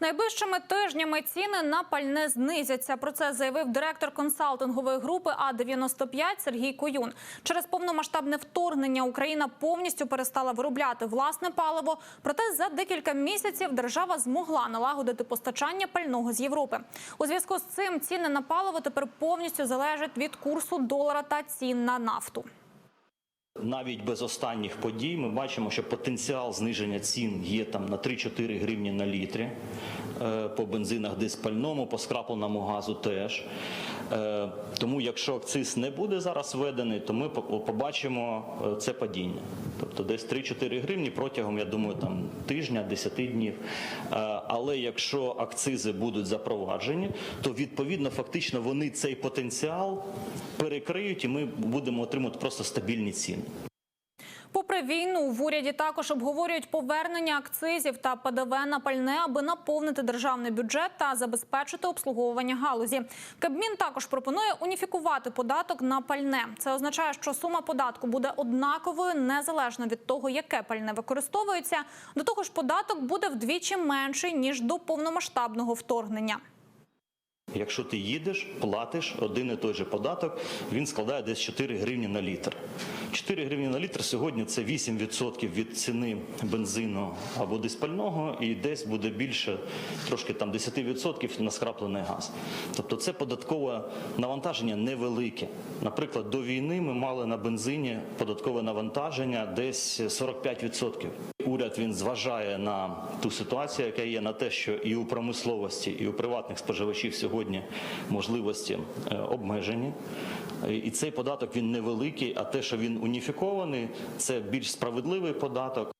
Найближчими тижнями ціни на пальне знизяться. Про це заявив директор консалтингової групи А 95 Сергій Коюн. Через повномасштабне вторгнення Україна повністю перестала виробляти власне паливо. Проте за декілька місяців держава змогла налагодити постачання пального з Європи. У зв'язку з цим ціни на паливо тепер повністю залежать від курсу долара та цін на нафту. Навіть без останніх подій ми бачимо, що потенціал зниження цін є там на 3-4 гривні на літрі е, по бензинах, диспальному, по скрапленому газу теж. Е, Тому якщо акциз не буде зараз введений, то ми побачимо е, це падіння. Тобто десь 3-4 гривні протягом, я думаю, там тижня, 10 днів. Але якщо акцизи будуть запроваджені, то відповідно фактично вони цей потенціал перекриють, і ми будемо отримувати просто стабільні ціни. Попри війну, в уряді також обговорюють повернення акцизів та ПДВ на пальне, аби наповнити державний бюджет та забезпечити обслуговування галузі. Кабмін також пропонує уніфікувати податок на пальне. Це означає, що сума податку буде однаковою незалежно від того, яке пальне використовується. До того ж, податок буде вдвічі менший ніж до повномасштабного вторгнення. Якщо ти їдеш, платиш один і той же податок, він складає десь 4 гривні на літр. 4 гривні на літр сьогодні це 8% від ціни бензину або диспального, і десь буде більше, трошки там 10% на скраплений газ. Тобто це податкове навантаження невелике. Наприклад, до війни ми мали на бензині податкове навантаження десь 45%. Уряд він зважає на ту ситуацію, яка є, на те, що і у промисловості, і у приватних споживачів сьогодні можливості е, обмежені. І цей податок він невеликий, а те, що він уніфікований, це більш справедливий податок.